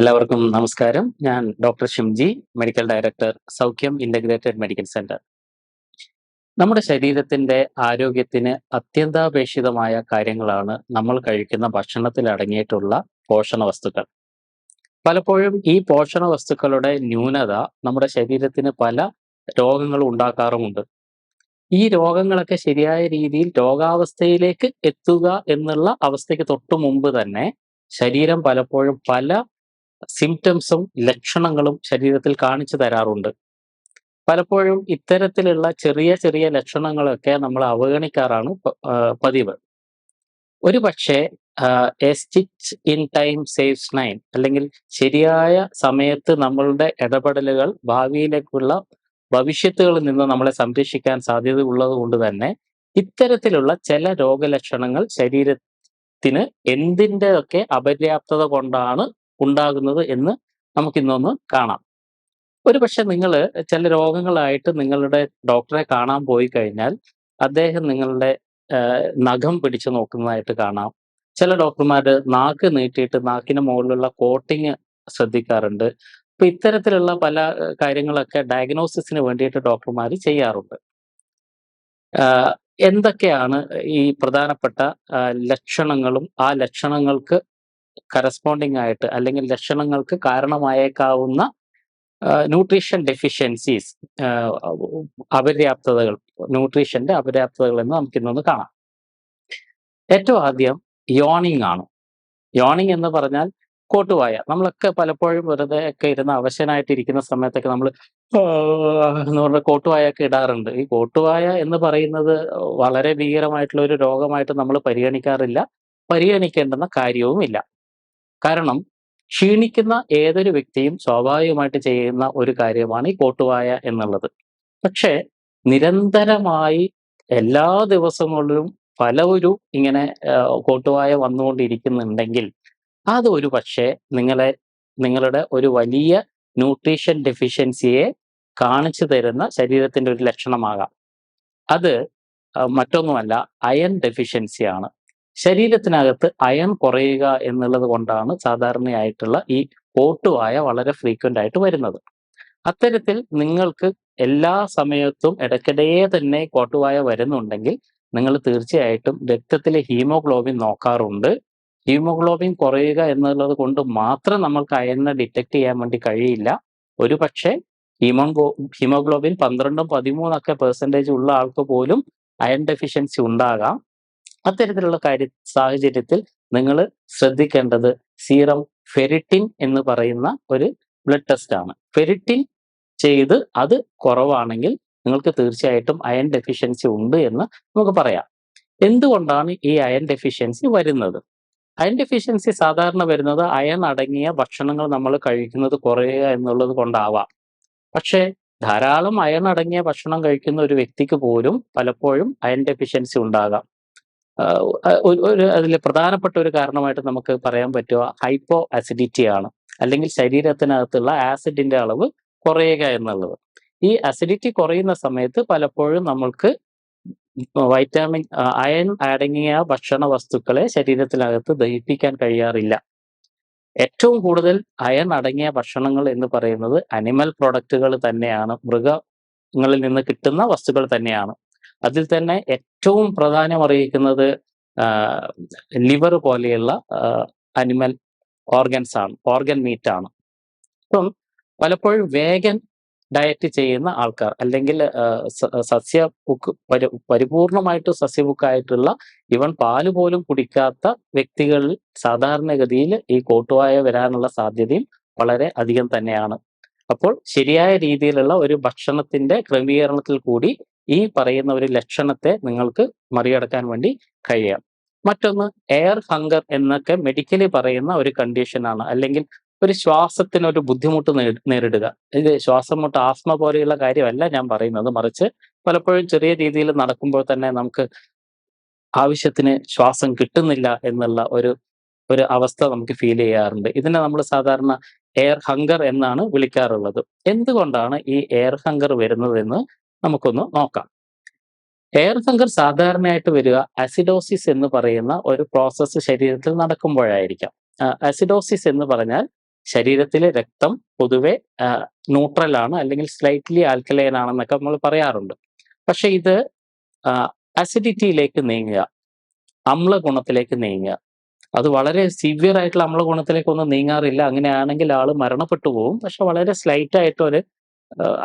എല്ലാവർക്കും നമസ്കാരം. ഞാൻ doctor Shimji medical director Saukhyam integrated medical centre. നമ്മുടെ ശരീരത്തിന്റെ ആരോഗ്യത്തിന് അത്യന്താപേക്ഷിതമായ കാര്യങ്ങളാണ് നമ്മൾ കഴിക്കുന്ന ഭക്ഷണത്തിൽ അടങ്ങിയിട്ടുള്ള പോഷണ വസ്തുക്കൾ പലപ്പോഴും ഈ പോഷണ വസ്തുക്കളുടെ ന്യൂനത നമ്മുടെ ശരീരത്തിന് പല രോഗങ്ങളും ഉണ്ടാക്കാറുമുണ്ട്. ഈ രോഗങ്ങളൊക്കെ ശരിയായ രീതിയിൽ രോഗാവസ്ഥയിലേക്ക് എത്തുക എന്നുള്ള അവസ്ഥയ്ക്ക് തൊട്ടു മുമ്പ് തന്നെ ശരീരം പലപ്പോഴും പല സിംറ്റംസും ലക്ഷണങ്ങളും ശരീരത്തിൽ കാണിച്ചു തരാറുണ്ട്. പലപ്പോഴും ഇത്തരത്തിലുള്ള ചെറിയ ചെറിയ ലക്ഷണങ്ങളൊക്കെ നമ്മൾ അവഗണിക്കാറാണ് പതിവ്. ഒരു പക്ഷേ a stitch in time saves nine അല്ലെങ്കിൽ ശരിയായ സമയത്ത് നമ്മളുടെ ഇടപെടലുകൾ ഭാവിയിലേക്കുള്ള ഭവിഷ്യത്തുകളിൽ നിന്ന് നമ്മളെ സംരക്ഷിക്കാൻ സാധ്യത ഉള്ളത് കൊണ്ട് തന്നെ ഇത്തരത്തിലുള്ള ചില രോഗലക്ഷണങ്ങൾ ശരീരത്തിന് എന്തിന്റെയൊക്കെ അപര്യാപ്തത കൊണ്ടാണ് ഉണ്ടാകുന്നത് എന്ന് നമുക്കിന്നൊന്ന് കാണാം. ഒരു പക്ഷെ നിങ്ങൾ ചില രോഗങ്ങളായിട്ട് നിങ്ങളുടെ ഡോക്ടറെ കാണാൻ പോയി കഴിഞ്ഞാൽ അദ്ദേഹം നിങ്ങളുടെ നഖം പിടിച്ചു നോക്കുന്നതായിട്ട് കാണാം. ചില ഡോക്ടർമാർ നാക്ക് നീട്ടിയിട്ട് നാക്കിന് മുകളിലുള്ള കോട്ടിങ് ശ്രദ്ധിക്കാറുണ്ട്. അപ്പൊ ഇത്തരത്തിലുള്ള പല കാര്യങ്ങളൊക്കെ ഡയഗ്നോസിസിന് വേണ്ടിയിട്ട് ഡോക്ടർമാർ ചെയ്യാറുണ്ട്. എന്തൊക്കെയാണ് ഈ പ്രധാനപ്പെട്ട ലക്ഷണങ്ങളും ആ ലക്ഷണങ്ങൾക്ക് കറസ്പോണ്ടിങ് ആയിട്ട് അല്ലെങ്കിൽ ലക്ഷണങ്ങൾക്ക് കാരണമായേക്കാവുന്ന ന്യൂട്രീഷൻ ഡെഫിഷ്യൻസീസ് അപര്യാപ്തതകൾ ന്യൂട്രീഷന്റെ അപര്യാപ്തതകൾ എന്ന് നമുക്ക് ഇന്നൊന്ന് കാണാം. ഏറ്റവും ആദ്യം യോണിങ് ആണ്. യോണിങ് എന്ന് പറഞ്ഞാൽ കോട്ടുവായ. നമ്മളൊക്കെ പലപ്പോഴും വെറുതെ ഒക്കെ ഇരുന്ന് അവശനായിട്ട് ഇരിക്കുന്ന സമയത്തൊക്കെ നമ്മൾ എന്ന് പറഞ്ഞ കോട്ടുവായ ഒക്കെ ഇടാറുണ്ട്. ഈ കോട്ടുവായ എന്ന് പറയുന്നത് വളരെ ഭീകരമായിട്ടുള്ള ഒരു രോഗമായിട്ട് നമ്മൾ പരിഗണിക്കാറില്ല. പരിഗണിക്കേണ്ടുന്ന കാര്യവുമില്ല. കാരണം ക്ഷീണിക്കുന്ന ഏതൊരു വ്യക്തിയും സ്വാഭാവികമായിട്ട് ചെയ്യുന്ന ഒരു കാര്യമാണ് ഈ കോട്ടുവായ എന്നുള്ളത്. പക്ഷേ നിരന്തരമായി എല്ലാ ദിവസങ്ങളിലും പലവരും ഇങ്ങനെ കോട്ടുവായ വന്നുകൊണ്ടിരിക്കുന്നുണ്ടെങ്കിൽ അത് ഒരു പക്ഷേ നിങ്ങളെ നിങ്ങളുടെ ഒരു വലിയ ന്യൂട്രീഷൻ ഡെഫിഷ്യൻസിയെ കാണിച്ചു തരുന്ന ശരീരത്തിന്റെ ഒരു ലക്ഷണമാകാം. അത് മറ്റൊന്നുമല്ല അയൺ ഡെഫിഷ്യൻസി ആണ് ശരീരത്തിനകത്ത് അയൺ കുറയുക എന്നുള്ളത് കൊണ്ടാണ് സാധാരണയായിട്ടുള്ള ഈ കോട്ടുവായ വളരെ ഫ്രീക്വന്റ് ആയിട്ട് വരുന്നത്. അത്തരത്തിൽ നിങ്ങൾക്ക് എല്ലാ സമയത്തും ഇടയ്ക്കിടയെ തന്നെ കോട്ടുവായ വരുന്നുണ്ടെങ്കിൽ നിങ്ങൾ തീർച്ചയായിട്ടും രക്തത്തിലെ ഹീമോഗ്ലോബിൻ നോക്കാറുണ്ട്. ഹീമോഗ്ലോബിൻ കുറയുക എന്നുള്ളത് കൊണ്ട് മാത്രം നമ്മൾക്ക് അയണിനെ ഡിറ്റക്ട് ചെയ്യാൻ വേണ്ടി കഴിയില്ല. ഒരു പക്ഷേ ഹീമോഗ്ലോ ഹീമോഗ്ലോബിൻ പന്ത്രണ്ടും പതിമൂന്നൊക്കെ പെർസെന്റേജ് ഉള്ള ആൾക്ക് പോലും അയൺ ഡെഫിഷ്യൻസി ഉണ്ടാകാം. അത്തരത്തിലുള്ള കാര്യ സാഹചര്യത്തിൽ നിങ്ങൾ ശ്രദ്ധിക്കേണ്ടത് സീറം ഫെരിറ്റിൻ എന്ന് പറയുന്ന ഒരു ബ്ലഡ് ടെസ്റ്റ് ആണ്. ഫെരിറ്റിൻ ചെയ്ത് അത് കുറവാണെങ്കിൽ നിങ്ങൾക്ക് തീർച്ചയായിട്ടും അയൺ ഡെഫിഷ്യൻസി ഉണ്ട് എന്ന് നമുക്ക് പറയാം. എന്തുകൊണ്ടാണ് ഈ അയൺ ഡെഫിഷ്യൻസി വരുന്നത്? അയൺ ഡെഫിഷ്യൻസി സാധാരണ വരുന്നത് അയൺ അടങ്ങിയ ഭക്ഷണങ്ങൾ നമ്മൾ കഴിക്കുന്നത് കുറയുക എന്നുള്ളത് കൊണ്ടാവാം. പക്ഷേ ധാരാളം അയൺ അടങ്ങിയ ഭക്ഷണം കഴിക്കുന്ന ഒരു വ്യക്തിക്ക് പോലും പലപ്പോഴും അയൺ ഡെഫിഷ്യൻസി ഉണ്ടാകാം. ഒരു അതിലെ പ്രധാനപ്പെട്ട ഒരു കാരണമായിട്ട് നമുക്ക് പറയാൻ പറ്റുക ഹൈപ്പോ അസിഡിറ്റി ആണ്. അല്ലെങ്കിൽ ശരീരത്തിനകത്തുള്ള ആസിഡിന്റെ അളവ് കുറയുക എന്നുള്ളത്. ഈ അസിഡിറ്റി കുറയുന്ന സമയത്ത് പലപ്പോഴും നമ്മൾക്ക് വൈറ്റാമിൻ അയൺ അടങ്ങിയ ഭക്ഷണ വസ്തുക്കളെ ശരീരത്തിനകത്ത് ദഹിപ്പിക്കാൻ കഴിയാറില്ല. ഏറ്റവും കൂടുതൽ അയൺ അടങ്ങിയ ഭക്ഷണങ്ങൾ എന്ന് പറയുന്നത് അനിമൽ പ്രൊഡക്റ്റുകൾ തന്നെയാണ്. മൃഗങ്ങളിൽ നിന്ന് കിട്ടുന്ന വസ്തുക്കൾ തന്നെയാണ്. അതിൽ തന്നെ ഏറ്റവും പ്രധാനം അറിയിക്കുന്നത് ലിവർ പോലെയുള്ള അനിമൽ ഓർഗൻസ് ആണ് ഓർഗൻ മീറ്റ് ആണ്. അപ്പം പലപ്പോഴും വേഗൻ ഡയറ്റ് ചെയ്യുന്ന ആൾക്കാർ അല്ലെങ്കിൽ സസ്യ ബുക്ക് പരി പരിപൂർണമായിട്ട് സസ്യബുക്കായിട്ടുള്ള ഇവൻ പാൽ പോലും കുടിക്കാത്ത വ്യക്തികളിൽ സാധാരണഗതിയിൽ ഈ കോട്ടുവായ വരാനുള്ള സാധ്യതയും വളരെ അധികം തന്നെയാണ്. അപ്പോൾ ശരിയായ രീതിയിലുള്ള ഒരു ഭക്ഷണത്തിന്റെ ക്രമീകരണത്തിൽ കൂടി ഈ പറയുന്ന ഒരു ലക്ഷണത്തെ നിങ്ങൾക്ക് മറികടക്കാൻ വേണ്ടി കഴിയാം മറ്റൊന്ന് എയർ ഹങ്കർ എന്നൊക്കെ മെഡിക്കലി പറയുന്ന ഒരു കണ്ടീഷനാണ് അല്ലെങ്കിൽ ഒരു ശ്വാസത്തിന് ഒരു ബുദ്ധിമുട്ട് നേരിടുക. ഇത് ശ്വാസം മുട്ട് ആസ്മ പോലെയുള്ള കാര്യമല്ല ഞാൻ പറയുന്നത്. മറിച്ച് പലപ്പോഴും ചെറിയ രീതിയിൽ നടക്കുമ്പോൾ തന്നെ നമുക്ക് ആവശ്യത്തിന് ശ്വാസം കിട്ടുന്നില്ല എന്നുള്ള ഒരു ഒരു അവസ്ഥ നമുക്ക് ഫീൽ ചെയ്യാറുണ്ട്. ഇതിനെ നമ്മൾ സാധാരണ എയർ ഹങ്കർ എന്നാണ് വിളിക്കാറുള്ളത്. എന്തുകൊണ്ടാണ് ഈ എയർ ഹങ്കർ വരുന്നതെന്ന് നമുക്കൊന്ന് നോക്കാം എയർ ഫംഗർ സാധാരണയായിട്ട് വരിക അസിഡോസിസ് എന്ന് പറയുന്ന ഒരു പ്രോസസ്സ് ശരീരത്തിൽ നടക്കുമ്പോഴായിരിക്കാം അസിഡോസിസ് എന്ന് പറഞ്ഞാൽ ശരീരത്തിലെ രക്തം പൊതുവെ ന്യൂട്രൽ ആണ് അല്ലെങ്കിൽ സ്ലൈറ്റ്ലി ആൽക്കലൈൻ ആണെന്നൊക്കെ നമ്മൾ പറയാറുണ്ട്. പക്ഷെ ഇത് അസിഡിറ്റിയിലേക്ക് നീങ്ങുക, അമ്ല ഗുണത്തിലേക്ക് നീങ്ങുക. അത് വളരെ സിവിയർ ആയിട്ടുള്ള അമ്ല ഗുണത്തിലേക്കൊന്നും നീങ്ങാറില്ല. അങ്ങനെയാണെങ്കിൽ ആൾ മരണപ്പെട്ടു പോകും. പക്ഷെ വളരെ സ്ലൈറ്റ് ആയിട്ടൊരു ആഹ്,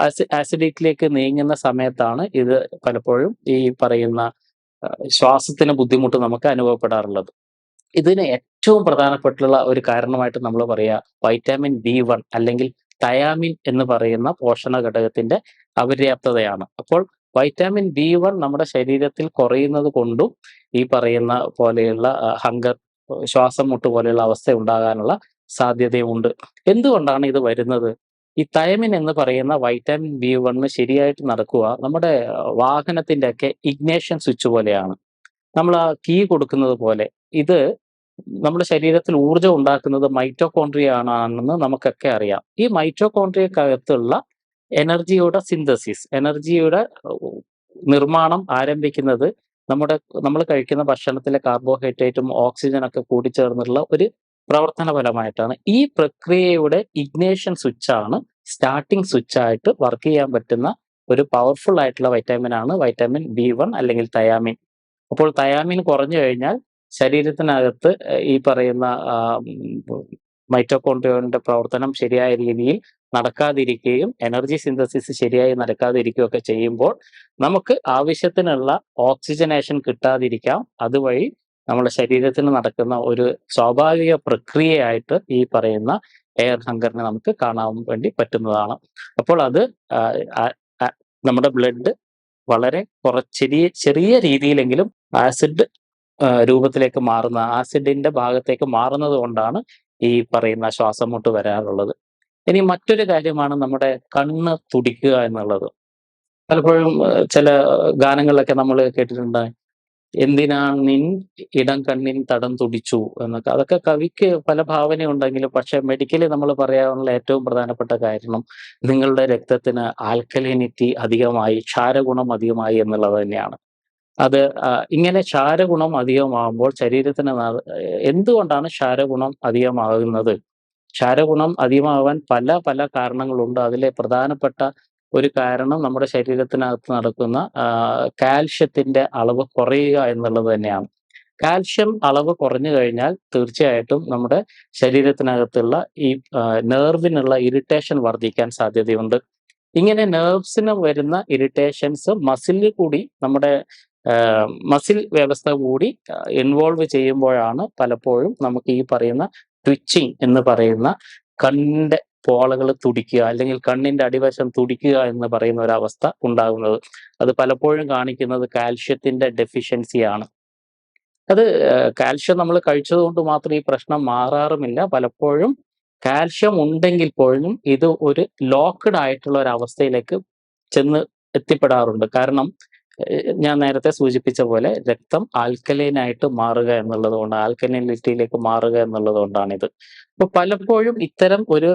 ആസി ആസിഡിറ്റിയിലേക്ക് നീങ്ങുന്ന സമയത്താണ് ഇത് പലപ്പോഴും ഈ പറയുന്ന ശ്വാസത്തിന് ബുദ്ധിമുട്ട് നമുക്ക് അനുഭവപ്പെടാറുള്ളത്. ഇതിന് ഏറ്റവും പ്രധാനപ്പെട്ടുള്ള ഒരു കാരണമായിട്ട് നമ്മൾ പറയാ വൈറ്റാമിൻ ബി വൺ അല്ലെങ്കിൽ തയാമിൻ എന്ന് പറയുന്ന പോഷണ ഘടകത്തിന്റെ അപര്യാപ്തതയാണ്. അപ്പോൾ വൈറ്റാമിൻ ബി വൺ നമ്മുടെ ശരീരത്തിൽ കുറയുന്നത് കൊണ്ടും ഈ പറയുന്ന പോലെയുള്ള ഹങ്കർ, ശ്വാസം മുട്ട് പോലെയുള്ള അവസ്ഥ ഉണ്ടാകാനുള്ള സാധ്യതയുണ്ട് എന്തുകൊണ്ടാണ് ഇത് വരുന്നത്? ഈ തയമിൻ എന്ന് പറയുന്ന വൈറ്റാമിൻ ബി1 ശരിയായിട്ട് നടക്കുക നമ്മുടെ വാഹനത്തിന്റെ ഒക്കെ ഇഗ്നിഷൻ സ്വിച്ച് പോലെയാണ്. നമ്മൾ ആ കീ കൊടുക്കുന്നത് പോലെ. ഇത് നമ്മുടെ ശരീരത്തിൽ ഊർജം ഉണ്ടാക്കുന്നത് മൈറ്റോകോൺട്രിയ ആണ് ആണെന്ന് നമുക്കൊക്കെ അറിയാം. ഈ മൈറ്റോകോൺട്രിയക്കകത്തുള്ള എനർജിയുടെ സിന്തസിസ്, എനർജിയുടെ നിർമ്മാണം ആരംഭിക്കുന്നത് നമ്മുടെ നമ്മൾ കഴിക്കുന്ന ഭക്ഷണത്തിലെ കാർബോഹൈഡ്രേറ്റും ഓക്സിജനൊക്കെ കൂടിച്ചേർന്നുള്ള ഒരു പ്രവർത്തന ഫലമായിട്ടാണ്. ഈ പ്രക്രിയയുടെ ഇഗ്നിഷൻ സ്വിച്ചാണ് സ്റ്റാർട്ടിംഗ് സ്വിച്ച് ആയിട്ട് വർക്ക് ചെയ്യാൻ പറ്റുന്ന ഒരു പവർഫുൾ ആയിട്ടുള്ള വൈറ്റാമിൻ ആണ് വൈറ്റാമിൻ ബി വൺ അല്ലെങ്കിൽ തയാമിൻ. അപ്പോൾ തയാമിൻ കുറഞ്ഞു കഴിഞ്ഞാൽ ശരീരത്തിനകത്ത് ഈ പറയുന്ന ആഹ്, പ്രവർത്തനം ശരിയായ രീതിയിൽ നടക്കാതിരിക്കുകയും എനർജി സിന്തസിസ് ശരിയായി നടക്കാതിരിക്കുകയും ഒക്കെ ചെയ്യുമ്പോൾ നമുക്ക് ആവശ്യത്തിനുള്ള ഓക്സിജനേഷൻ കിട്ടാതിരിക്കാം. അതുവഴി നമ്മുടെ ശരീരത്തിൽ നടക്കുന്ന ഒരു സ്വാഭാവിക പ്രക്രിയയായിട്ട് ഈ പറയുന്ന എയർ ഹങ്കറിനെ നമുക്ക് കാണാൻ വേണ്ടി പറ്റുന്നതാണ്. അപ്പോൾ അത് നമ്മുടെ ബ്ലഡ് വളരെ കുറ ചെറിയ ചെറിയ രീതിയിലെങ്കിലും ആസിഡ് രൂപത്തിലേക്ക് മാറുന്ന ആസിഡിന്റെ ഭാഗത്തേക്ക് മാറുന്നത് കൊണ്ടാണ് ഈ പറയുന്ന ശ്വാസം മുട്ട് വരാറുള്ളത്. ഇനി മറ്റൊരു കാര്യമാണ് നമ്മുടെ കണ്ണ് തുടിക്കുക എന്നുള്ളത്. പലപ്പോഴും ചില ഗാനങ്ങളിലൊക്കെ നമ്മൾ കേട്ടിട്ടുണ്ട്. എന്തിനാണിൻ ഇടം കണ്ണിൻ തടം തുടിച്ചു എന്നൊക്കെ. അതൊക്കെ കവിക്ക് പല ഭാവനയുണ്ടെങ്കിലും പക്ഷെ മെഡിക്കലി നമ്മൾ പറയാനുള്ള ഏറ്റവും പ്രധാനപ്പെട്ട കാരണം നിങ്ങളുടെ രക്തത്തിന് ആൽക്കലിനിറ്റി അധികമായി, ക്ഷാരഗുണം അധികമായി എന്നുള്ളത് തന്നെയാണ്. അത് ഇങ്ങനെ ക്ഷാരഗുണം അധികമാകുമ്പോൾ ശരീരത്തിന് എന്തുകൊണ്ടാണ് ക്ഷാരഗുണം അധികമാകുന്നത്? ക്ഷാരഗുണം അധികമാവാൻ പല പല കാരണങ്ങളുണ്ട്. അതിലെ പ്രധാനപ്പെട്ട ഒരു കാരണം നമ്മുടെ ശരീരത്തിനകത്ത് നടക്കുന്ന കാൽഷ്യത്തിന്റെ അളവ് കുറയുക എന്നുള്ളത് തന്നെയാണ്. കാൽഷ്യം അളവ് കുറഞ്ഞു കഴിഞ്ഞാൽ തീർച്ചയായിട്ടും നമ്മുടെ ശരീരത്തിനകത്തുള്ള ഈ നെർവിനുള്ള ഇറിറ്റേഷൻ വർദ്ധിക്കാൻ സാധ്യതയുണ്ട്. ഇങ്ങനെ നെർവ്സിന് വരുന്ന ഇറിറ്റേഷൻസ് മസിലിൽ കൂടി നമ്മുടെ മസിൽ വ്യവസ്ഥ കൂടി ഇൻവോൾവ് ചെയ്യുമ്പോഴാണ് പലപ്പോഴും നമുക്ക് ഈ പറയുന്ന ട്വിച്ചിങ് എന്ന് പറയുന്ന കണ്ണിന്റെ പോളകൾ തുടിക്കുക അല്ലെങ്കിൽ കണ്ണിന്റെ അടിവശം തുടിക്കുക എന്ന് പറയുന്ന ഒരവസ്ഥ ഉണ്ടാകുന്നത്. അത് പലപ്പോഴും കാണിക്കുന്നത് കാൽഷ്യത്തിന്റെ ഡെഫിഷ്യൻസിയാണ് അത് കാൽഷ്യം നമ്മൾ കഴിച്ചതുകൊണ്ട് മാത്രം ഈ പ്രശ്നം മാറാറുമില്ല. പലപ്പോഴും കാൽഷ്യം ഉണ്ടെങ്കിൽ പോലും ഇത് ഒരു ലോക്ക്ഡ് ആയിട്ടുള്ള ഒരു അവസ്ഥയിലേക്ക് ചെന്ന് എത്തിപ്പെടാറുണ്ട്. കാരണം ഞാൻ നേരത്തെ സൂചിപ്പിച്ച പോലെ രക്തം ആൽക്കലൈൻ ആയിട്ട് മാറുക എന്നുള്ളത് കൊണ്ട് ആൽക്കലിനിറ്റിയിലേക്ക് മാറുക എന്നുള്ളത് കൊണ്ടാണിത്. അപ്പൊ പലപ്പോഴും ഇത്തരം ഒരു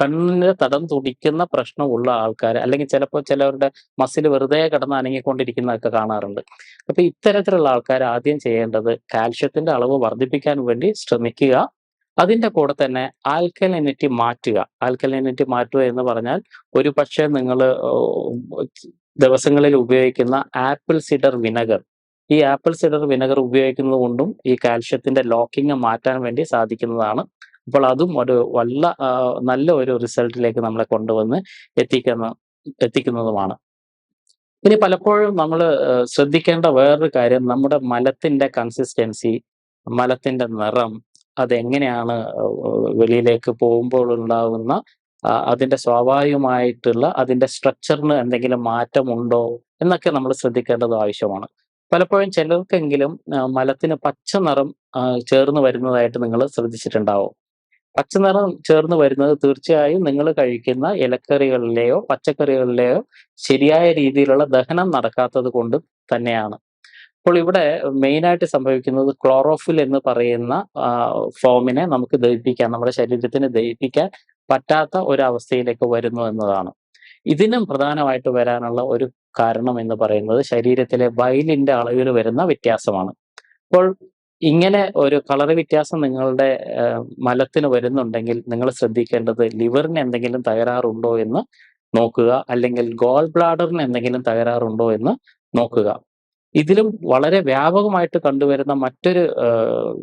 കണ്ണിന്റെ കണ്ണിന് തടം തുടിക്കുന്ന പ്രശ്നമുള്ള ആൾക്കാർ അല്ലെങ്കിൽ ചിലപ്പോൾ ചിലവരുടെ മസിൽ വെറുതെ കിടന്ന് അനങ്ങിക്കൊണ്ടിരിക്കുന്നതൊക്കെ കാണാറുണ്ട്. അപ്പൊ ഇത്തരത്തിലുള്ള ആൾക്കാർ ആദ്യം ചെയ്യേണ്ടത് കാൽഷ്യത്തിന്റെ അളവ് വർദ്ധിപ്പിക്കാൻ വേണ്ടി ശ്രമിക്കുക. അതിന്റെ കൂടെ തന്നെ ആൽക്കലിനിറ്റി മാറ്റുക. ആൽക്കലിനിറ്റി മാറ്റുക എന്ന് പറഞ്ഞാൽ ഒരു പക്ഷേ ഓഹ്, ദിവസങ്ങളിൽ ഉപയോഗിക്കുന്ന ആപ്പിൾ സിഡർ വിനഗർ ഈ ആപ്പിൾ സിഡർ വിനഗർ ഉപയോഗിക്കുന്നത് കൊണ്ടും ഈ കാൽഷ്യത്തിന്റെ ലോക്കിങ് മാറ്റാൻ വേണ്ടി സാധിക്കുന്നതാണ്. അപ്പോൾ അതും ഒരു വല്ല നല്ല ഒരു റിസൾട്ടിലേക്ക് നമ്മളെ കൊണ്ടുവന്ന് എത്തിക്കുന്ന എത്തിക്കുന്നതുമാണ്. ഇനി പലപ്പോഴും നമ്മൾ ശ്രദ്ധിക്കേണ്ട വേറൊരു കാര്യം നമ്മുടെ മലത്തിന്റെ കൺസിസ്റ്റൻസി, മലത്തിന്റെ നിറം അതെങ്ങനെയാണ് വെളിയിലേക്ക് പോകുമ്പോൾ ഉണ്ടാകുന്ന അതിന്റെ സ്വാഭാവികമായിട്ടുള്ള അതിന്റെ സ്ട്രക്ചറിന് എന്തെങ്കിലും മാറ്റമുണ്ടോ എന്നൊക്കെ നമ്മൾ ശ്രദ്ധിക്കേണ്ടത് ആവശ്യമാണ്. പലപ്പോഴും ചിലർക്കെങ്കിലും മലത്തിന് പച്ച നിറം ചേർന്ന് വരുന്നതായിട്ട് നിങ്ങൾ ശ്രദ്ധിച്ചിട്ടുണ്ടാവും. പച്ച നിറം ചേർന്ന് വരുന്നത് തീർച്ചയായും നിങ്ങൾ കഴിക്കുന്ന ഇലക്കറികളിലെയോ പച്ചക്കറികളിലെയോ ശരിയായ രീതിയിലുള്ള ദഹനം നടക്കാത്തത് കൊണ്ട് തന്നെയാണ്. അപ്പോൾ ഇവിടെ മെയിനായിട്ട് സംഭവിക്കുന്നത് ക്ലോറോഫിൽ എന്ന് പറയുന്ന ഫോമിനെ നമുക്ക് ദഹിപ്പിക്കാൻ നമ്മുടെ ശരീരത്തിന് ദഹിപ്പിക്കാൻ പറ്റാത്ത ഒരവസ്ഥയിലേക്ക് വരുന്നു എന്നതാണ്. ഇതിനും പ്രധാനമായിട്ട് വരാനുള്ള ഒരു കാരണം എന്ന് പറയുന്നത് ശരീരത്തിലെ ബൈലിന്റെ അളവിൽ വരുന്ന വ്യത്യാസമാണ്. അപ്പോൾ ഇങ്ങനെ ഒരു കളർ വ്യത്യാസം നിങ്ങളുടെ മലത്തിന് വരുന്നുണ്ടെങ്കിൽ നിങ്ങൾ ശ്രദ്ധിക്കേണ്ടത് ലിവറിന് എന്തെങ്കിലും തകരാറുണ്ടോ എന്ന് നോക്കുക അല്ലെങ്കിൽ ഗോൾ ബ്ലാഡറിന് എന്തെങ്കിലും തകരാറുണ്ടോ എന്ന് നോക്കുക ഇതിലും വളരെ വ്യാപകമായിട്ട് കണ്ടുവരുന്ന മറ്റൊരു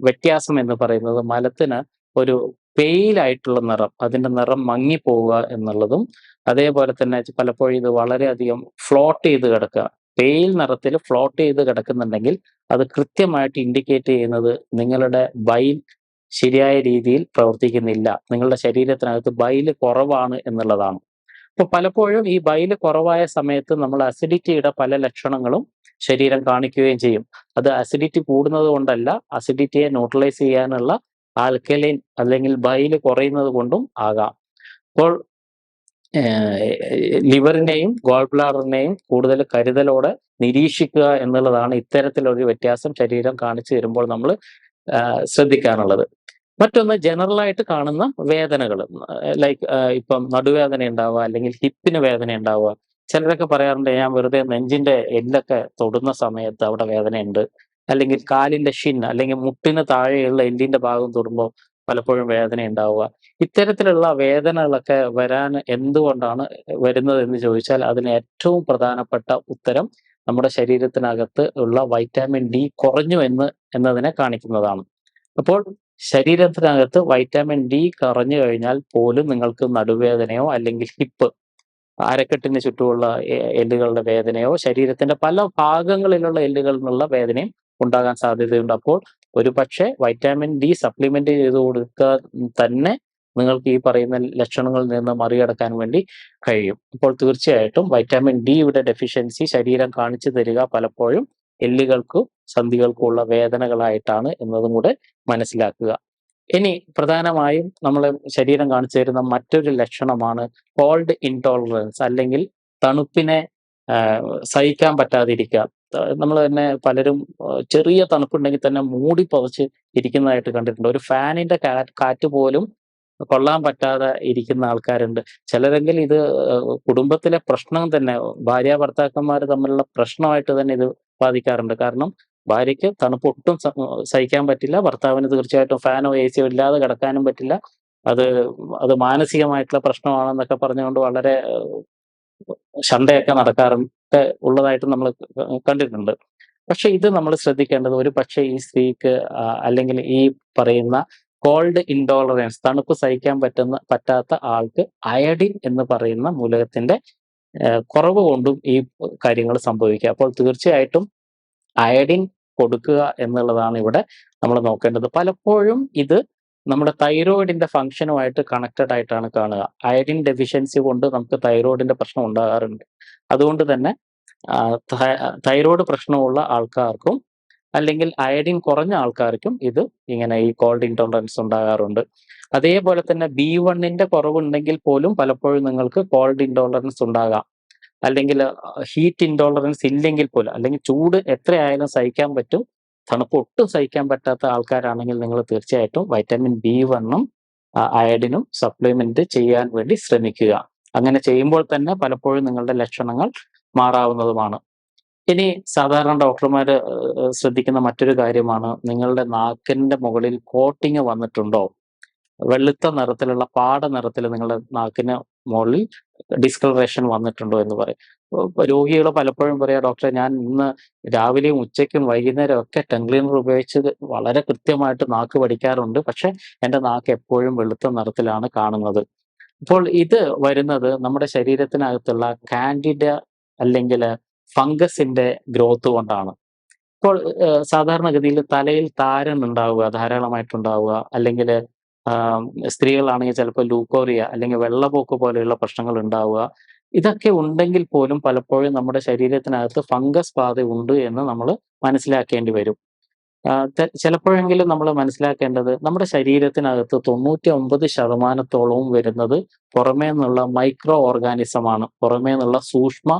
വ്യത്യാസം എന്ന് പറയുന്നത് മലത്തിന് ഒരു പെയിലായിട്ടുള്ള നിറം അതിന്റെ നിറം മങ്ങിപ്പോവുക എന്നുള്ളതും അതേപോലെ തന്നെ പലപ്പോഴും ഇത് വളരെയധികം ഫ്ലോട്ട് ചെയ്ത് കിടക്കുക. പെയിൽ നിറത്തിൽ ഫ്ലോട്ട് ചെയ്ത് കിടക്കുന്നുണ്ടെങ്കിൽ അത് കൃത്യമായിട്ട് ഇൻഡിക്കേറ്റ് ചെയ്യുന്നത് നിങ്ങളുടെ ബൈൽ ശരിയായ രീതിയിൽ പ്രവർത്തിക്കുന്നില്ല. നിങ്ങളുടെ ശരീരത്തിനകത്ത് ബൈൽ കുറവാണ് എന്നുള്ളതാണ്. അപ്പൊ പലപ്പോഴും ഈ ബൈൽ കുറവായ സമയത്ത് നമ്മൾ അസിഡിറ്റിയുടെ പല ലക്ഷണങ്ങളും ശരീരം കാണിക്കുകയും ചെയ്യും. അത് അസിഡിറ്റി കൂടുന്നത് കൊണ്ടല്ല അസിഡിറ്റിയെ ന്യൂട്രലൈസ് ചെയ്യാനുള്ള ആൽക്കലൈൻ അല്ലെങ്കിൽ ബൈൽ കുറയുന്നത് കൊണ്ടും ആകാം. അപ്പോൾ ലിവറിനെയും ഗോൾ ബ്ലാഡറിനെയും കൂടുതൽ കരുതലോടെ നിരീക്ഷിക്കുക എന്നുള്ളതാണ് ഇത്തരത്തിലൊരു വ്യത്യാസം ശരീരം കാണിച്ചു തരുമ്പോൾ നമ്മൾ ശ്രദ്ധിക്കാനുള്ളത്. മറ്റൊന്ന് ജനറൽ ആയിട്ട് കാണുന്ന വേദനകൾ. ലൈക്ക് ഇപ്പം നടുവേദന ഉണ്ടാവുക അല്ലെങ്കിൽ ഹിപ്പിന് വേദന ഉണ്ടാവുക. ചിലരൊക്കെ പറയാറുണ്ട് ഞാൻ വെറുതെ നെഞ്ചിന്റെ എല്ലൊക്കെ തൊടുന്ന സമയത്ത് അവിടെ വേദനയുണ്ട്. അല്ലെങ്കിൽ കാലിന്റെ ഷിൻ അല്ലെങ്കിൽ മുട്ടിന് താഴെയുള്ള എല്ലിന്റെ ഭാഗം തൊടുമ്പോൾ പലപ്പോഴും വേദന ഉണ്ടാവുക. ഇത്തരത്തിലുള്ള വേദനകളൊക്കെ വരാൻ എന്തുകൊണ്ടാണ് വരുന്നത് എന്ന് ചോദിച്ചാൽ അതിന് ഏറ്റവും പ്രധാനപ്പെട്ട ഉത്തരം നമ്മുടെ ശരീരത്തിനകത്ത് ഉള്ള വൈറ്റാമിൻ ഡി കുറഞ്ഞു എന്ന് എന്നതിനെ കാണിക്കുന്നതാണ്. അപ്പോൾ ശരീരത്തിനകത്ത് വൈറ്റാമിൻ ഡി കുറഞ്ഞു കഴിഞ്ഞാൽ പോലും നിങ്ങൾക്ക് നടുവേദനയോ അല്ലെങ്കിൽ ഹിപ്പ് അരക്കെട്ടിന് ചുറ്റുമുള്ള എല്ലുകളുടെ വേദനയോ ശരീരത്തിന്റെ പല ഭാഗങ്ങളിലുള്ള എല്ലുകളിൽ നിന്നുള്ള വേദനയും ഉണ്ടാകാൻ സാധ്യതയുണ്ട്. അപ്പോൾ ഒരു പക്ഷേ വൈറ്റാമിൻ ഡി സപ്ലിമെന്റ് ചെയ്ത് കൊടുക്കുക തന്നെ നിങ്ങൾക്ക് ഈ പറയുന്ന ലക്ഷണങ്ങളിൽ നിന്ന് മറികടക്കാൻ വേണ്ടി കഴിയും. അപ്പോൾ തീർച്ചയായിട്ടും വൈറ്റാമിൻ ഡിയുടെ ഡെഫിഷ്യൻസി ശരീരം കാണിച്ചു തരിക പലപ്പോഴും എല്ലുകൾക്കും സന്ധികൾക്കും ഉള്ള വേദനകളായിട്ടാണ് എന്നതും കൂടെ മനസ്സിലാക്കുക. ഇനി പ്രധാനമായും നമ്മളെ ശരീരം കാണിച്ചു തരുന്ന മറ്റൊരു ലക്ഷണമാണ് കോൾഡ് ഇൻടോളറൻസ് അല്ലെങ്കിൽ തണുപ്പിനെ സഹിക്കാൻ പറ്റാതിരിക്കുക. നമ്മൾ തന്നെ പലരും ചെറിയ തണുപ്പുണ്ടെങ്കിൽ തന്നെ മൂടി പുതച്ച് ഇരിക്കുന്നതായിട്ട് കണ്ടിട്ടുണ്ട്. ഒരു ഫാനിന്റെ കാറ്റ് പോലും കൊള്ളാൻ പറ്റാതെ ഇരിക്കുന്ന ആൾക്കാരുണ്ട്. ചിലരെങ്കിൽ ഇത് കുടുംബത്തിലെ പ്രശ്നം തന്നെ ഭാര്യ ഭർത്താക്കന്മാർ തമ്മിലുള്ള പ്രശ്നമായിട്ട് തന്നെ ഇത് ബാധിക്കാറുണ്ട്. കാരണം ഭാര്യയ്ക്ക് തണുപ്പ് ഒട്ടും സഹിക്കാൻ പറ്റില്ല. ഭർത്താവിന് തീർച്ചയായിട്ടും ഫാനോ എ സിയോ ഇല്ലാതെ കിടക്കാനും പറ്റില്ല. അത് അത് മാനസികമായിട്ടുള്ള പ്രശ്നമാണെന്നൊക്കെ പറഞ്ഞുകൊണ്ട് വളരെ ശണ്ടയൊക്കെ ശണ്ടയൊക്കെ നടക്കാറൊക്കെ ഉള്ളതായിട്ട് നമ്മൾ കണ്ടിട്ടുണ്ട്. പക്ഷെ ഇത് നമ്മൾ ശ്രദ്ധിക്കേണ്ടത് ഒരു പക്ഷേ ഈ സ്ത്രീക്ക് അല്ലെങ്കിൽ ഈ പറയുന്ന കോൾഡ് ഇൻടോളറൻസ് തണുപ്പ് സഹിക്കാൻ പറ്റുന്ന പറ്റാത്ത ആൾക്ക് അയഡിൻ എന്ന് പറയുന്ന മൂലകത്തിന്റെ കുറവ് കൊണ്ടും ഈ കാര്യങ്ങൾ സംഭവിക്കുക. അപ്പോൾ തീർച്ചയായിട്ടും അയഡിൻ കൊടുക്കുക എന്നുള്ളതാണ് ഇവിടെ നമ്മൾ നോക്കേണ്ടത്. പലപ്പോഴും ഇത് നമ്മുടെ തൈറോയിഡിന്റെ ഫംഗ്ഷനുമായിട്ട് കണക്റ്റഡ് ആയിട്ടാണ് കാണുക. അയഡിൻ ഡെഫിഷ്യൻസി കൊണ്ട് നമുക്ക് തൈറോയിഡിന്റെ പ്രശ്നം ഉണ്ടാകാറുണ്ട്. അതുകൊണ്ട് തന്നെ തൈറോയിഡ് പ്രശ്നമുള്ള ആൾക്കാർക്കും അല്ലെങ്കിൽ അയഡിൻ കുറഞ്ഞ ആൾക്കാർക്കും ഇത് ഇങ്ങനെ ഈ കോൾഡ് ഇൻടോളറൻസ് ഉണ്ടാകാറുണ്ട്. അതേപോലെ തന്നെ ബി വണ്ണിന്റെ കുറവുണ്ടെങ്കിൽ പോലും പലപ്പോഴും നിങ്ങൾക്ക് കോൾഡ് ഇൻടോളറൻസ് ഉണ്ടാകാം. അല്ലെങ്കിൽ ഹീറ്റ് ഇൻടോളറൻസ് ഇല്ലെങ്കിൽ പോലും അല്ലെങ്കിൽ ചൂട് എത്രയായാലും സഹിക്കാൻ പറ്റും. തണുപ്പ് ഒട്ടും സഹിക്കാൻ പറ്റാത്ത ആൾക്കാരാണെങ്കിൽ നിങ്ങൾ തീർച്ചയായിട്ടും വൈറ്റമിൻ ബി വണ്ണും അയഡിനും സപ്ലിമെന്റ് ചെയ്യാൻ വേണ്ടി ശ്രമിക്കുക. അങ്ങനെ ചെയ്യുമ്പോൾ തന്നെ പലപ്പോഴും നിങ്ങളുടെ ലക്ഷണങ്ങൾ മാറാവുന്നതുമാണ്. ഇനി സാധാരണ ഡോക്ടർമാർ ശ്രദ്ധിക്കുന്ന മറ്റൊരു കാര്യമാണ്. നിങ്ങളുടെ നാക്കിന്റെ മുകളിൽ കോട്ടിങ് വന്നിട്ടുണ്ടോ? വെളുത്ത നിറത്തിലുള്ള പാട നിറത്തിൽ നിങ്ങളുടെ നാക്കിന് മുകളിൽ ഡിസ്കളറേഷൻ വന്നിട്ടുണ്ടോ എന്ന് പറയും. രോഗികൾ പലപ്പോഴും പറയാം ഡോക്ടറെ ഞാൻ ഇന്ന് രാവിലെയും ഉച്ചയ്ക്കും വൈകുന്നേരം ഒക്കെ ടങ് ക്ലീനർ ഉപയോഗിച്ച് വളരെ കൃത്യമായിട്ട് നാക്ക് പഠിക്കാറുണ്ട്. പക്ഷെ എന്റെ നാക്ക് എപ്പോഴും വെളുത്ത നിറത്തിലാണ് കാണുന്നത്. അപ്പോൾ ഇത് വരുന്നത് നമ്മുടെ ശരീരത്തിനകത്തുള്ള കാൻഡിഡ അല്ലെങ്കിൽ ഫംഗസിന്റെ ഗ്രോത്ത് കൊണ്ടാണ്. ഇപ്പോൾ സാധാരണഗതിയിൽ തലയിൽ താരൻ ഉണ്ടാവുക ധാരാളമായിട്ടുണ്ടാവുക അല്ലെങ്കിൽ സ്ത്രീകളാണെങ്കിൽ ചിലപ്പോൾ ലൂക്കോറിയ അല്ലെങ്കിൽ വെള്ളപോക്ക് പോലെയുള്ള പ്രശ്നങ്ങൾ ഉണ്ടാവുക. ഇതൊക്കെ ഉണ്ടെങ്കിൽ പോലും പലപ്പോഴും നമ്മുടെ ശരീരത്തിനകത്ത് ഫംഗസ് ബാധ ഉണ്ട് എന്ന് നമ്മൾ മനസ്സിലാക്കേണ്ടി വരും. ചിലപ്പോഴെങ്കിലും നമ്മൾ മനസ്സിലാക്കേണ്ടത് നമ്മുടെ ശരീരത്തിനകത്ത് തൊണ്ണൂറ്റി ഒമ്പത് ശതമാനത്തോളവും വരുന്നത് പുറമേ നിന്നുള്ള മൈക്രോ ഓർഗാനിസമാണ് പുറമേ നിന്നുള്ള സൂക്ഷ്മ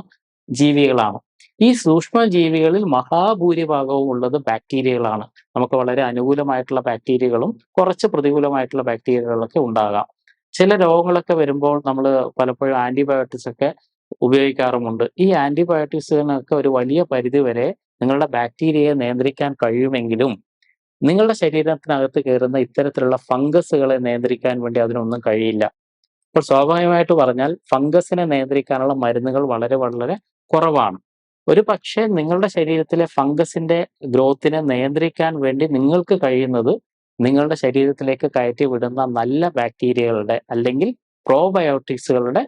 ജീവികളാണ്. ഈ സൂക്ഷ്മജീവികളിൽ മഹാഭൂരിഭാഗവും ഉള്ളത് ബാക്ടീരിയകളാണ് നമുക്ക് വളരെ അനുകൂലമായിട്ടുള്ള ബാക്ടീരിയകളും കുറച്ച് പ്രതികൂലമായിട്ടുള്ള ബാക്ടീരിയകളൊക്കെ ഉണ്ടാകാം ചില രോഗങ്ങളൊക്കെ വരുമ്പോൾ നമ്മൾ പലപ്പോഴും ആന്റിബയോട്ടിക്സ് ഒക്കെ ഉപയോഗിക്കാറുമുണ്ട് ഈ ആന്റിബയോട്ടിക്സിനൊക്കെ ഒരു വലിയ പരിധി വരെ നിങ്ങളുടെ ബാക്ടീരിയയെ നിയന്ത്രിക്കാൻ കഴിയുമെങ്കിലും നിങ്ങളുടെ ശരീരത്തിനകത്ത് കയറുന്ന ഇത്തരത്തിലുള്ള ഫംഗസുകളെ നിയന്ത്രിക്കാൻ വേണ്ടി അതിനൊന്നും കഴിയില്ല. അപ്പോൾ സ്വാഭാവികമായിട്ട് പറഞ്ഞാൽ ഫംഗസിനെ നിയന്ത്രിക്കാനുള്ള മരുന്നുകൾ വളരെ വളരെ കുറവാണ്. ഒരുപക്ഷേ നിങ്ങളുടെ ശരീരത്തിലെ ഫംഗസിന്റെ ഗ്രോത്തിനെ നിയന്ത്രിക്കാൻ വേണ്ടി നിങ്ങൾക്ക് കഴിയുന്നത് നിങ്ങളുടെ ശരീരത്തിലേക്ക് കയറ്റി വിടുന്ന നല്ല ബാക്ടീരിയകളുടെ അല്ലെങ്കിൽ പ്രോബയോട്ടിക്സുകളുടെ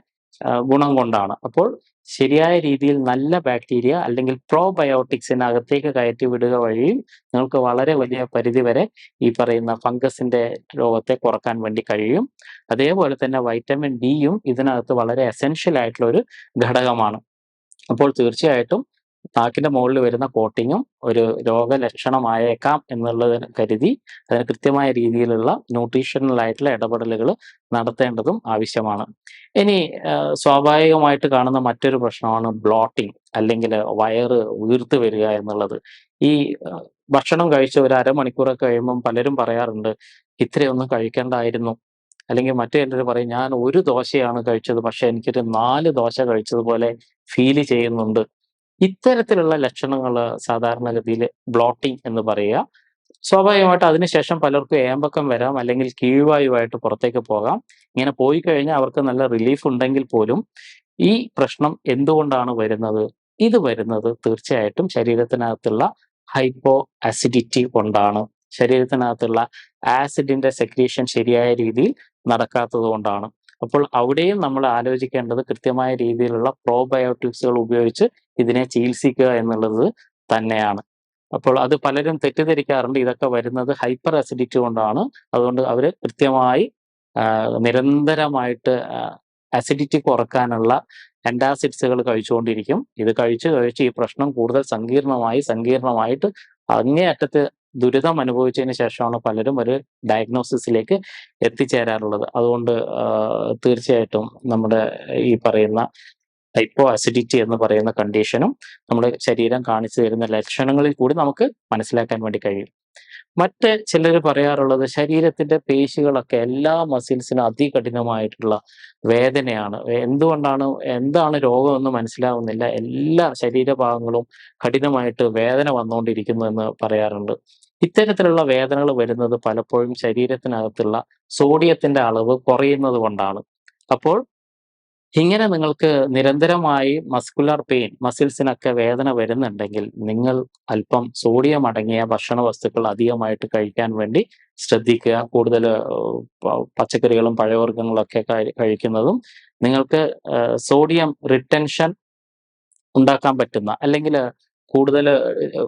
ഗുണം കൊണ്ടാണ്. അപ്പോൾ ശരിയായ രീതിയിൽ നല്ല ബാക്ടീരിയ അല്ലെങ്കിൽ പ്രോബയോട്ടിക്സിനകത്തേക്ക് കയറ്റി വിടുക വഴിയും നിങ്ങൾക്ക് വളരെ വലിയ പരിധിവരെ ഈ പറയുന്ന ഫംഗസിന്റെ രോഗത്തെ കുറയ്ക്കാൻ വേണ്ടി കഴിയും. അതേപോലെ തന്നെ വൈറ്റമിൻ ഡിയും ഇതിനകത്ത് വളരെ എസെൻഷ്യൽ ആയിട്ടുള്ള ഒരു ഘടകമാണ്. അപ്പോൾ തീർച്ചയായിട്ടും നാക്കിന്റെ മുകളിൽ വരുന്ന കോട്ടിങ്ങും ഒരു രോഗലക്ഷണമായേക്കാം എന്നുള്ളത് കരുതി അതിന് കൃത്യമായ രീതിയിലുള്ള ന്യൂട്രീഷണൽ ആയിട്ടുള്ള ഇടപെടലുകൾ നടത്തേണ്ടതും ആവശ്യമാണ്. ഇനി സ്വാഭാവികമായിട്ട് കാണുന്ന മറ്റൊരു പ്രശ്നമാണ് ബ്ലോട്ടിംഗ് അല്ലെങ്കിൽ വയറ് വീർത്ത് വരിക എന്നുള്ളത്. ഈ ഭക്ഷണം കഴിച്ച ഒരു അരമണിക്കൂറൊക്കെ കഴിയുമ്പം പലരും പറയാറുണ്ട്, "ഇത്രയൊന്നും കഴിക്കേണ്ടായിരുന്നു അല്ലെങ്കിൽ മറ്റേ ചിലർ പറയും, "ഞാൻ ഒരു ദോശയാണ് കഴിച്ചത്. പക്ഷെ എനിക്കൊരു നാല് ദോശ കഴിച്ചതുപോലെ ഫീൽ ചെയ്യുന്നുണ്ട്." ഇത്തരത്തിലുള്ള ലക്ഷണങ്ങൾ സാധാരണഗതിയിൽ ബ്ലോട്ടിംഗ് എന്ന് പറയുക. സ്വാഭാവികമായിട്ട് അതിനുശേഷം പലർക്കും ഏമ്പക്കം വരാം അല്ലെങ്കിൽ കീഴ്വായുവായിട്ട് പുറത്തേക്ക് പോകാം. ഇങ്ങനെ പോയി കഴിഞ്ഞാൽ അവർക്ക് നല്ല റിലീഫ് ഉണ്ടെങ്കിൽ പോലും ഈ പ്രശ്നം എന്തുകൊണ്ടാണ് വരുന്നത്? ഇത് വരുന്നത് തീർച്ചയായിട്ടും ശരീരത്തിനകത്തുള്ള ഹൈപ്പോ അസിഡിറ്റി കൊണ്ടാണ്. ശരീരത്തിനകത്തുള്ള ആസിഡിന്റെ സെക്രീഷൻ ശരിയായ രീതിയിൽ നടക്കാത്തത് കൊണ്ടാണ്. അപ്പോൾ അവിടെയും നമ്മൾ ആലോചിക്കേണ്ടത് കൃത്യമായ രീതിയിലുള്ള പ്രോബയോട്ടിക്സുകൾ ഉപയോഗിച്ച് ഇതിനെ ചികിത്സിക്കുക എന്നുള്ളത് തന്നെയാണ്. അപ്പോൾ അത് പലരും തെറ്റിദ്ധരിക്കാറുണ്ട്. ഇതൊക്കെ വരുന്നത് ഹൈപ്പർ അസിഡിറ്റി കൊണ്ടാണ്. അതുകൊണ്ട് അവർ കൃത്യമായി നിരന്തരമായിട്ട് അസിഡിറ്റി കുറക്കാനുള്ള ആന്റാസിഡ്സുകൾ കഴിച്ചുകൊണ്ടിരിക്കും. ഇത് കഴിച്ച് കഴിച്ച് ഈ പ്രശ്നം കൂടുതൽ സങ്കീർണമായി സങ്കീർണമായിട്ട് അങ്ങേയറ്റത്ത് ദുരിതം അനുഭവിച്ചതിന് ശേഷമാണ് പലരും ഒരു ഡയഗ്നോസിസിലേക്ക് എത്തിച്ചേരാറുള്ളത്. അതുകൊണ്ട് തീർച്ചയായിട്ടും നമ്മുടെ ഈ പറയുന്ന ഹൈപ്പോ അസിഡിറ്റി എന്ന് പറയുന്ന കണ്ടീഷനും നമ്മുടെ ശരീരം കാണിച്ചു തരുന്ന ലക്ഷണങ്ങളിൽ കൂടി നമുക്ക് മനസ്സിലാക്കാൻ വേണ്ടി കഴിയും. മറ്റ് ചിലർ പറയാറുള്ളത് ശരീരത്തിന്റെ പേശികളൊക്കെ എല്ലാ മസിൽസിനും അതികഠിനമായിട്ടുള്ള വേദനയാണ്. എന്തുകൊണ്ടാണ് എന്താണ് രോഗം എന്ന് മനസ്സിലാവുന്നില്ല. എല്ലാ ശരീരഭാഗങ്ങളും കഠിനമായിട്ട് വേദന വന്നുകൊണ്ടിരിക്കുന്നു എന്ന് പറയാറുണ്ട്. ഇത്തരത്തിലുള്ള വേദനകൾ വരുന്നത് പലപ്പോഴും ശരീരത്തിനകത്തുള്ള സോഡിയത്തിന്റെ അളവ് കുറയുന്നത് കൊണ്ടാണ്. അപ്പോൾ ഇങ്ങനെ നിങ്ങൾക്ക് നിരന്തരമായി മസ്കുലർ പെയിൻ മസിൽസിനൊക്കെ വേദന വരുന്നുണ്ടെങ്കിൽ നിങ്ങൾ അല്പം സോഡിയം അടങ്ങിയ ഭക്ഷണ വസ്തുക്കൾ അധികമായിട്ട് കഴിക്കാൻ വേണ്ടി ശ്രദ്ധിക്കുക. കൂടുതൽ പച്ചക്കറികളും പഴവർഗങ്ങളും ഒക്കെ കഴിക്കുന്നതും നിങ്ങൾക്ക് സോഡിയം റിട്ടൻഷൻ ഉണ്ടാക്കാൻ പറ്റുന്ന അല്ലെങ്കിൽ കൂടുതൽ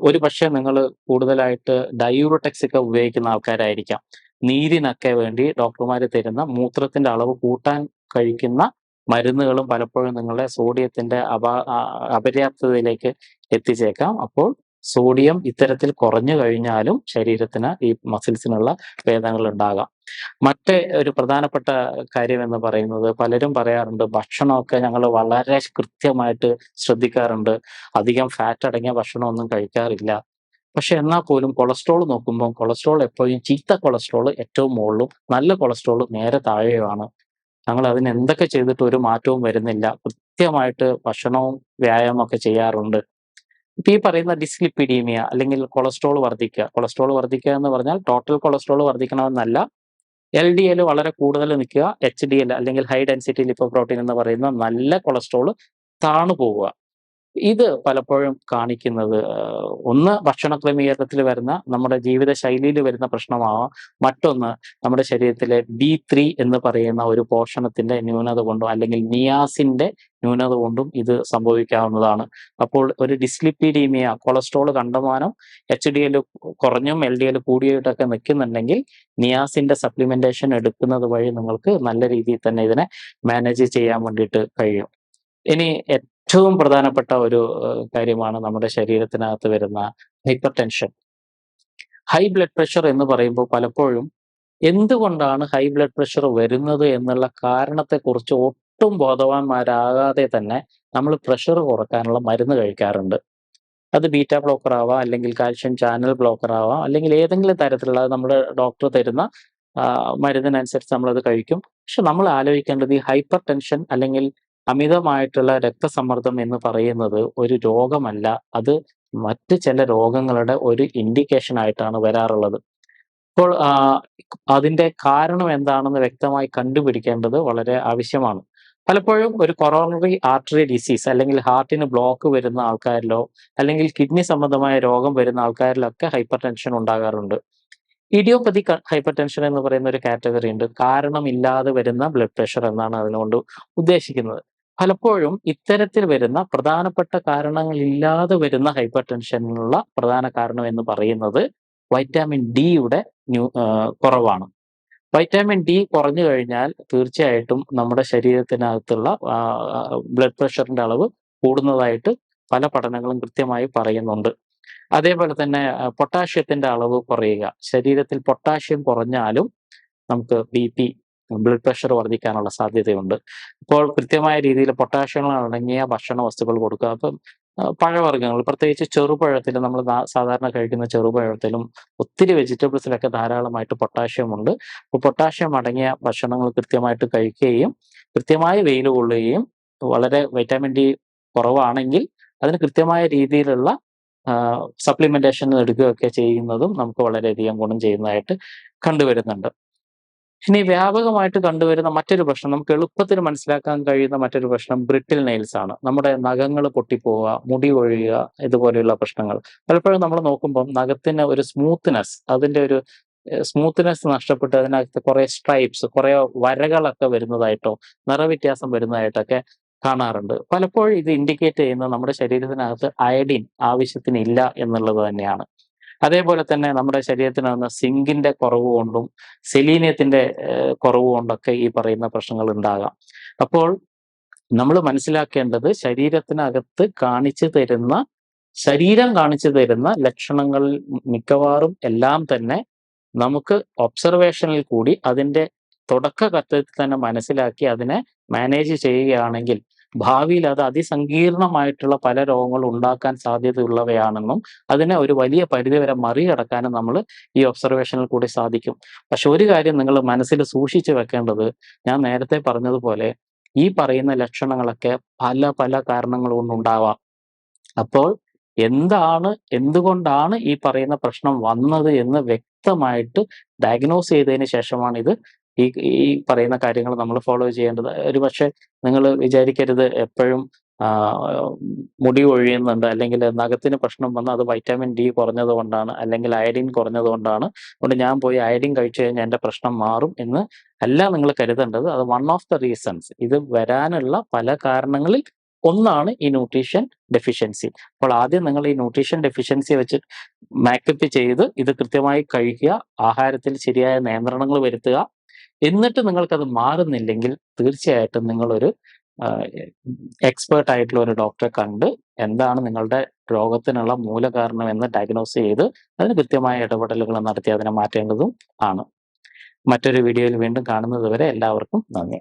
ഒരു പക്ഷേ നിങ്ങൾ കൂടുതലായിട്ട് ഡയൂറോടെക്സ് ഒക്കെ ഉപയോഗിക്കുന്ന ആൾക്കാരായിരിക്കാം. നീരിനൊക്കെ വേണ്ടി ഡോക്ടർമാർ തരുന്ന മൂത്രത്തിന്റെ അളവ് കൂട്ടാൻ കഴിക്കുന്ന മരുന്നുകളും പലപ്പോഴും നിങ്ങളുടെ സോഡിയത്തിന്റെ അപാ അപര്യാപ്തതയിലേക്ക് എത്തിച്ചേക്കാം. അപ്പോൾ സോഡിയം ഇത്തരത്തിൽ കുറഞ്ഞു കഴിഞ്ഞാലും ശരീരത്തിന് ഈ മസിൽസിനുള്ള വേദനകൾ ഉണ്ടാകാം. മറ്റേ ഒരു പ്രധാനപ്പെട്ട കാര്യം എന്ന് പറയുന്നത് പലരും പറയാറുണ്ട് ഭക്ഷണമൊക്കെ ഞങ്ങൾ വളരെ കൃത്യമായിട്ട് ശ്രദ്ധിക്കാറുണ്ട്. അധികം ഫാറ്റ് അടങ്ങിയ ഭക്ഷണമൊന്നും കഴിക്കാറില്ല. പക്ഷെ എന്നാൽ പോലും കൊളസ്ട്രോൾ നോക്കുമ്പോൾ കൊളസ്ട്രോൾ എപ്പോഴും ചീത്ത കൊളസ്ട്രോൾ ഏറ്റവും മുകളിലും നല്ല കൊളസ്ട്രോൾ നേരെ താഴെയുമാണ്. ഞങ്ങൾ അതിന് എന്തൊക്കെ ചെയ്തിട്ട് ഒരു മാറ്റവും വരുന്നില്ല. കൃത്യമായിട്ട് ഭക്ഷണവും വ്യായാമമൊക്കെ ചെയ്യാറുണ്ട്. ഇപ്പൊ ഈ പറയുന്ന ഡിസ്ലിപ്പിഡീമിയ അല്ലെങ്കിൽ കൊളസ്ട്രോൾ വർദ്ധിക്കുക. കൊളസ്ട്രോൾ വർദ്ധിക്കുക എന്ന് പറഞ്ഞാൽ ടോട്ടൽ കൊളസ്ട്രോൾ വർദ്ധിക്കണമെന്നല്ല. എൽ ഡി എൽ വളരെ കൂടുതൽ നിൽക്കുക. എച്ച് ഡി എൽ അല്ലെങ്കിൽ ഹൈ ഡെൻസിറ്റി ലിപ്പോ പ്രോട്ടീൻ എന്ന് പറയുന്ന നല്ല കൊളസ്ട്രോൾ താണു പോവുക. ഇത് പലപ്പോഴും കാണിക്കുന്നത് ഒന്ന് ഭക്ഷണ ക്രമീകരണത്തിൽ വരുന്ന നമ്മുടെ ജീവിത ശൈലിയിൽ വരുന്ന പ്രശ്നമാവാം. മറ്റൊന്ന് നമ്മുടെ ശരീരത്തിലെ ബി ത്രീ എന്ന് പറയുന്ന ഒരു പോഷണത്തിന്റെ ന്യൂനത കൊണ്ടും അല്ലെങ്കിൽ നിയാസിന്റെ ന്യൂനത കൊണ്ടും ഇത് സംഭവിക്കാവുന്നതാണ്. അപ്പോൾ ഒരു ഡിസ്ലിപ്പിഡീമിയ കൊളസ്ട്രോൾ കണ്ടമാനം എച്ച് ഡി എൽ കുറഞ്ഞും എൽ ഡി എൽ കൂടിയിട്ടൊക്കെ നിൽക്കുന്നുണ്ടെങ്കിൽ നിയാസിന്റെ സപ്ലിമെന്റേഷൻ എടുക്കുന്നത് വഴി നിങ്ങൾക്ക് നല്ല രീതിയിൽ തന്നെ ഇതിനെ മാനേജ് ചെയ്യാൻ വേണ്ടിയിട്ട് കഴിയും. ഇനി ഏറ്റവും പ്രധാനപ്പെട്ട ഒരു കാര്യമാണ് നമ്മുടെ ശരീരത്തിനകത്ത് വരുന്ന hypertension. High blood pressure എന്ന് പറയുമ്പോൾ പലപ്പോഴും എന്തുകൊണ്ടാണ് ഹൈ ബ്ലഡ് പ്രഷർ വരുന്നത് എന്നുള്ള കാരണത്തെക്കുറിച്ച് ഒട്ടും ബോധവാന്മാരാകാതെ തന്നെ നമ്മൾ പ്രഷർ കുറക്കാനുള്ള മരുന്ന് കഴിക്കാറുണ്ട്. അത് ബീറ്റ ബ്ലോക്കർ ആവാം, അല്ലെങ്കിൽ കാൽഷ്യം ചാനൽ ബ്ലോക്കർ ആവാം, അല്ലെങ്കിൽ ഏതെങ്കിലും തരത്തിലുള്ള നമ്മുടെ ഡോക്ടർ തരുന്ന മരുന്നിനനുസരിച്ച് നമ്മളത് കഴിക്കും. പക്ഷെ നമ്മൾ ആലോചിക്കേണ്ടത് ഈ ഹൈപ്പർ ടെൻഷൻ അല്ലെങ്കിൽ അമിതമായിട്ടുള്ള രക്തസമ്മർദ്ദം എന്ന് പറയുന്നത് ഒരു രോഗമല്ല. അത് മറ്റ് ചില രോഗങ്ങളുടെ ഒരു ഇൻഡിക്കേഷൻ ആയിട്ടാണ് വരാറുള്ളത്. അപ്പോൾ അതിന്റെ കാരണം എന്താണെന്ന് വ്യക്തമായി കണ്ടുപിടിക്കേണ്ടത് വളരെ ആവശ്യമാണ്. പലപ്പോഴും ഒരു കൊറോണറി ആർട്ടറി ഡിസീസ് അല്ലെങ്കിൽ ഹാർട്ടിന് ബ്ലോക്ക് വരുന്ന ആൾക്കാരിലോ, അല്ലെങ്കിൽ കിഡ്നി സംബന്ധമായ രോഗം വരുന്ന ആൾക്കാരിലൊക്കെ ഹൈപ്പർ ടെൻഷൻ ഉണ്ടാകാറുണ്ട്. ഇഡിയോപ്പതി ഹൈപ്പർ ടെൻഷൻ എന്ന് പറയുന്ന ഒരു കാറ്റഗറി ഉണ്ട്. കാരണമില്ലാതെ വരുന്ന ബ്ലഡ് പ്രഷർ എന്നാണ് അതിനുകൊണ്ട് ഉദ്ദേശിക്കുന്നത്. പലപ്പോഴും ഇത്തരത്തിൽ വരുന്ന പ്രധാനപ്പെട്ട കാരണങ്ങളില്ലാതെ വരുന്ന ഹൈപ്പർ ടെൻഷനുള്ള പ്രധാന കാരണം എന്ന് പറയുന്നത് വൈറ്റാമിൻ ഡിയുടെ ന്യൂ കുറവാണ്. വൈറ്റാമിൻ ഡി കുറഞ്ഞു കഴിഞ്ഞാൽ തീർച്ചയായിട്ടും നമ്മുടെ ശരീരത്തിനകത്തുള്ള ബ്ലഡ് പ്രഷറിന്റെ അളവ് കൂടുന്നതായിട്ട് പല പഠനങ്ങളും കൃത്യമായി പറയുന്നുണ്ട്. അതേപോലെ തന്നെ പൊട്ടാഷ്യത്തിന്റെ അളവ് കുറയുക. ശരീരത്തിൽ പൊട്ടാഷ്യം കുറഞ്ഞാലും നമുക്ക് ബിപി, ബ്ലഡ് പ്രഷർ വർദ്ധിക്കാനുള്ള സാധ്യതയുണ്ട്. അപ്പോൾ കൃത്യമായ രീതിയിൽ പൊട്ടാഷ്യങ്ങൾ അടങ്ങിയ ഭക്ഷണ വസ്തുക്കൾ കൊടുക്കുക. അപ്പം പഴവർഗങ്ങൾ പ്രത്യേകിച്ച് ചെറുപഴത്തിൽ നമ്മൾ സാധാരണ കഴിക്കുന്ന ചെറുപഴത്തിലും ഒത്തിരി വെജിറ്റബിൾസിലൊക്കെ ധാരാളമായിട്ട് പൊട്ടാഷ്യം ഉണ്ട്. അപ്പോൾ പൊട്ടാഷ്യം അടങ്ങിയ ഭക്ഷണങ്ങൾ കൃത്യമായിട്ട് കഴിക്കുകയും, കൃത്യമായി വെയിൽ കൊള്ളുകയും, വളരെ വൈറ്റാമിൻ ഡി കുറവാണെങ്കിൽ അതിന് കൃത്യമായ രീതിയിലുള്ള സപ്ലിമെന്റേഷൻ എടുക്കുകയൊക്കെ ചെയ്യുന്നതും നമുക്ക് വളരെയധികം ഗുണം ചെയ്യുന്നതായിട്ട് കണ്ടുവരുന്നുണ്ട്. ഇനി വ്യാപകമായിട്ട് കണ്ടുവരുന്ന മറ്റൊരു പ്രശ്നം നമുക്ക് എളുപ്പത്തിൽ മനസ്സിലാക്കാൻ കഴിയുന്ന മറ്റൊരു പ്രശ്നം ബ്രിട്ടിൽ നെയിൽസ് ആണ്. നമ്മുടെ നഖങ്ങൾ പൊട്ടിപ്പോവുക, മുടി ഒഴിയുക ഇതുപോലെയുള്ള പ്രശ്നങ്ങൾ. പലപ്പോഴും നമ്മൾ നോക്കുമ്പം നഖത്തിന് ഒരു സ്മൂത്ത്നെസ് അതിന്റെ ഒരു സ്മൂത്ത്നെസ് നഷ്ടപ്പെട്ട് അതിനകത്ത് കുറെ സ്ട്രൈപ്സ്, കുറെ വരകളൊക്കെ വരുന്നതായിട്ടോ, നിറവ്യത്യാസം വരുന്നതായിട്ടൊക്കെ കാണാറുണ്ട്. പലപ്പോഴും ഇത് ഇൻഡിക്കേറ്റ് ചെയ്യുന്നത് നമ്മുടെ ശരീരത്തിനകത്ത് അയഡിൻ ആവശ്യത്തിന് ഇല്ല എന്നുള്ളത് തന്നെയാണ്. അതേപോലെ തന്നെ നമ്മുടെ ശരീരത്തിന് വന്ന സിങ്കിന്റെ കുറവ് കൊണ്ടും, സെലീനിയത്തിന്റെ കുറവ് കൊണ്ടൊക്കെ ഈ പറയുന്ന പ്രശ്നങ്ങൾ ഉണ്ടാകാം. അപ്പോൾ നമ്മൾ മനസ്സിലാക്കേണ്ടത് ശരീരത്തിനകത്ത് കാണിച്ചു തരുന്ന ശരീരം കാണിച്ചു തരുന്ന ലക്ഷണങ്ങളിൽ മിക്കവാറും എല്ലാം തന്നെ നമുക്ക് ഒബ്സർവേഷനിൽ കൂടി അതിന്റെ തുടക്കഘട്ടത്തിൽ തന്നെ മനസ്സിലാക്കി അതിനെ മാനേജ് ചെയ്യുകയാണെങ്കിൽ ഭാവിയിൽ അത് അതിസങ്കീർണമായിട്ടുള്ള പല രോഗങ്ങൾ ഉണ്ടാക്കാൻ സാധ്യതയുള്ളവയാണെന്നും അതിനെ ഒരു വലിയ പരിധിവരെ മറികടക്കാനും നമ്മൾ ഈ ഒബ്സർവേഷനിൽ കൂടി സാധിക്കും. പക്ഷെ ഒരു കാര്യം നിങ്ങൾ മനസ്സിൽ സൂക്ഷിച്ചു വെക്കേണ്ടത് ഞാൻ നേരത്തെ പറഞ്ഞതുപോലെ ഈ പറയുന്ന ലക്ഷണങ്ങളൊക്കെ പല പല കാരണങ്ങൾ കൊണ്ടുണ്ടാവാം. അപ്പോൾ എന്താണ്, എന്തുകൊണ്ടാണ് ഈ പറയുന്ന പ്രശ്നം വന്നത് എന്ന് വ്യക്തമായിട്ട് ഡയഗ്നോസ് ചെയ്തതിന് ശേഷമാണ് ഇത് ഈ ഈ പറയുന്ന കാര്യങ്ങൾ നമ്മൾ ഫോളോ ചെയ്യേണ്ടത്. ഒരു പക്ഷേ നിങ്ങൾ വിചാരിക്കരുത് എപ്പോഴും മുടി ഒഴിയുന്നുണ്ട് അല്ലെങ്കിൽ നഖത്തിന് പ്രശ്നം വന്ന് അത് വൈറ്റാമിൻ ഡി കുറഞ്ഞത് കൊണ്ടാണ്, അല്ലെങ്കിൽ അയഡിൻ കുറഞ്ഞത് കൊണ്ടാണ്. അതുകൊണ്ട് ഞാൻ പോയി അയഡിൻ കഴിച്ചു കഴിഞ്ഞാൽ എന്റെ പ്രശ്നം മാറും എന്ന് അല്ല നിങ്ങൾ കരുതേണ്ടത്. അത് വൺ ഓഫ് ദ റീസൺസ്. ഇത് വരാനുള്ള പല കാരണങ്ങളിൽ ഒന്നാണ് ഈ ന്യൂട്രീഷൻ ഡെഫിഷ്യൻസി. അപ്പോൾ ആദ്യം നിങ്ങൾ ഈ ന്യൂട്രീഷൻ ഡെഫിഷ്യൻസി വെച്ച് മാക്കപ്പ് ചെയ്ത് ഇത് കൃത്യമായി കഴിക്കുക. ആഹാരത്തിൽ ശരിയായ നിയന്ത്രണങ്ങൾ വരുത്തുക. എന്നിട്ട് നിങ്ങൾക്കത് മാറുന്നില്ലെങ്കിൽ തീർച്ചയായിട്ടും നിങ്ങളൊരു എക്സ്പേർട്ട് ആയിട്ടുള്ള ഒരു ഡോക്ടറെ കണ്ട് എന്താണ് നിങ്ങളുടെ രോഗത്തിനുള്ള മൂലകാരണം എന്ന് ഡയഗ്നോസ് ചെയ്ത് അതിന് കൃത്യമായ ഇടപെടലുകൾ നടത്തി അതിനെ മാറ്റേണ്ടതും ആണ്. മറ്റൊരു വീഡിയോയിൽ വീണ്ടും കാണുന്നത് വരെ എല്ലാവർക്കും നന്ദി.